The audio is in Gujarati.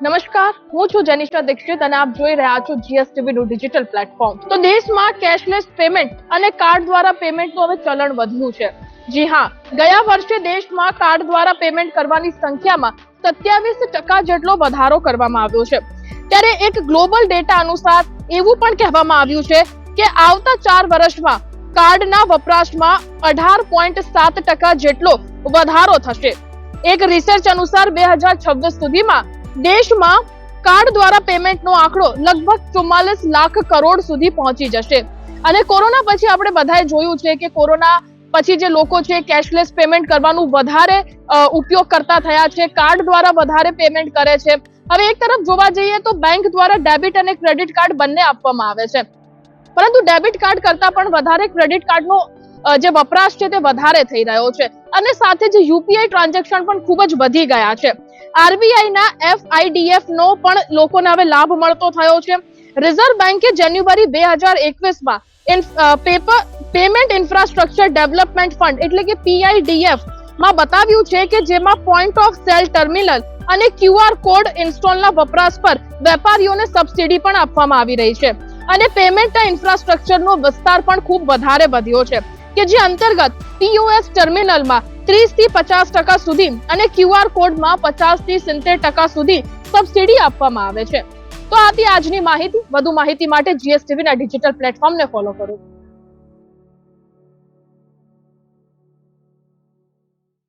નમસ્કાર, હું છું જનિષ્ઠા દીક્ષિત અને આપ જોઈ રહ્યા છો જીએસટીવી નું ડિજિટલ પ્લેટફોર્મ તો દેશમાં કેશલેસ પેમેન્ટ અને કાર્ડ દ્વારા પેમેન્ટનું હવે ચલણ વધ્યું છે. જી હા, ગયા વર્ષે દેશમાં કાર્ડ દ્વારા પેમેન્ટ કરવાની સંખ્યામાં સત્યાવીસ ટકા જેટલો વધારો કરવામાં આવ્યો છે. ત્યારે એક ગ્લોબલ ડેટા અનુસાર એવું પણ કહેવામાં આવ્યું છે કે આવતા ચાર વર્ષમાં કાર્ડના વપરાશમાં અઢાર પોઈન્ટ સાત ટકા જેટલો વધારો થશે. એક રિસર્ચ અનુસાર બે હજાર છવ્વીસ સુધીમાં દેશમાં કાર્ડ દ્વારા પેમેન્ટનો આંકડો લગભગ ચુમ્માલીસ લાખ કરોડ સુધી પહોંચી જશે. અને કોરોના પછી આપણે બધાએ જોયું છે કે કોરોના પછી જે લોકો છે કેશલેસ પેમેન્ટ કરવાનું વધારે ઉપયોગ કરતા થયા છે, કાર્ડ દ્વારા વધારે પેમેન્ટ કરે છે. હવે એક તરફ જોવા જઈએ તો બેંક દ્વારા ડેબિટ અને ક્રેડિટ કાર્ડ બંને આપવામાં આવે છે. પરંતુ ડેબિટ કાર્ડ કરતા પણ વધારે ક્રેડિટ કાર્ડનો જે વપરાશ છે તે વધારે થઈ રહ્યો છે. અને સાથે જે યુપીઆઈ ટ્રાન્ઝેક્શન પણ ખૂબ જ વધી ગયા છે. આરબીઆઈ ના એફઆઈડીએફ નો પણ લોકોને હવે લાભ મળતો થયો છે. રિઝર્વ બેન્કે જાન્યુઆરી બે હજાર એકવીસમાં paper, payment infrastructure development fund એટલે કે પીઆઈડીએફમાં બતાવ્યું છે કે જેમાં પોઈન્ટ ઓફ સેલ ટર્મિનલ અને ક્યુઆર કોડ ઇન્સ્ટોલના વપરાશ પર વેપારીઓને સબસિડી પણ આપવામાં આવી રહી છે. અને પેમેન્ટ ઇન્ફ્રાસ્ટ્રક્ચરનો વિસ્તાર પણ ખૂબ વધારે વધ્યો છે. કે જે અંતર્ગત પીઓએસ ટર્મિનલમાં ત્રીસથી પચાસ ટકા સુધી અને ક્યુઆર કોડમાં પચાસથી સિત્તેર ટકા સુધી સબસિડી આપવામાં આવે છે. તો આથી આજની માહિતી. વધુ માહિતી માટે જીએસટીવીના ડિજિટલ પ્લેટફોર્મને ફોલો કરો.